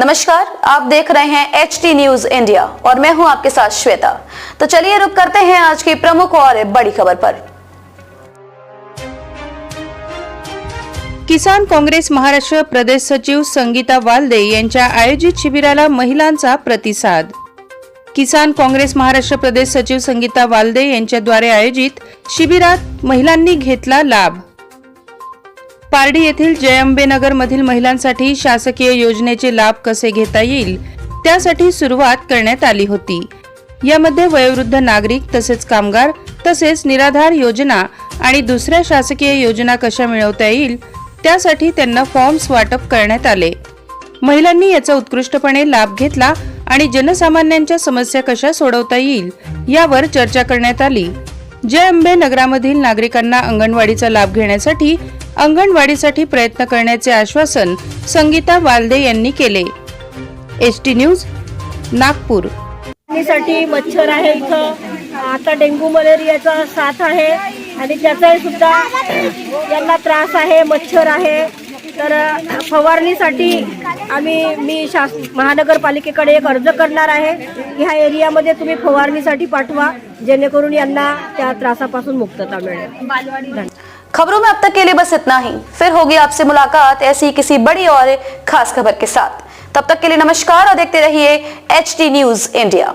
नमस्कार आप देख रहे हैं एच टी न्यूज इंडिया और मैं हूं आपके साथ श्वेता। तो चलिए रुक करते हैं आज की प्रमुख और बड़ी खबर पर। किसान काँग्रेस महाराष्ट्र प्रदेश सचिव संगीता वालदे यांच्या आयोजित शिबिराला महिलांचा प्रतिसाद। किसान काँग्रेस महाराष्ट्र प्रदेश सचिव संगीता वालदे यांच्याद्वारे आयोजित शिबिरात महिलांनी घेतला लाभ। पारडी येथील जयंबेनगर मधील महिलांसाठी शासकीय योजनेचे लाभ कसे घेता येईल? त्यासाठी सुरुवात करण्यात आली होती. यामध्ये वयोवृद्ध नागरिक तसेच कामगार तसेच निराधार योजना आणि दुसऱ्या शासकीय योजना कशा मिळवता येईल? त्यासाठी त्यांना फॉर्म्स वाटप करण्यात आले. महिलांनी याचा उत्कृष्टपणे लाभ घेतला आणि जनसामान्यांच्या समस्या कशा सोडवता येईल यावर चर्चा करण्यात आली. जय अंबे नगरामधील नागरिकांना अंगणवाडीचा लाभ घेण्यासाठी अंगणवाडीसाठी प्रयत्न करण्याचे आश्वासन संगीता वालदे यांनी केले. S T news Nagpur. साठी मच्छर आहे इथं. आता डेंग्यू मलेरियाचा साथ आहे आणि त्याचाही सुद्धा यांना त्रास आहे मच्छर आहे. तर, फवारणीसाठी आम्ही, मी शास, महानगरपालिकेकडे एक अर्ज़ करणार आहे. की ह्या एरियामध्ये तुम्ही फवारणीसाठी पाठवा, जेणेकरून यांना त्या त्रासापासून मुक्तता मिळेल. खबरों में अब तक के लिए बस इतना ही। फिर होगी आपसे मुलाकात, ऐसी किसी बड़ी और खास खबर के साथ। तब तक के लिए नमस्कार और देखते रहिए एच टी न्यूज़ इंडिया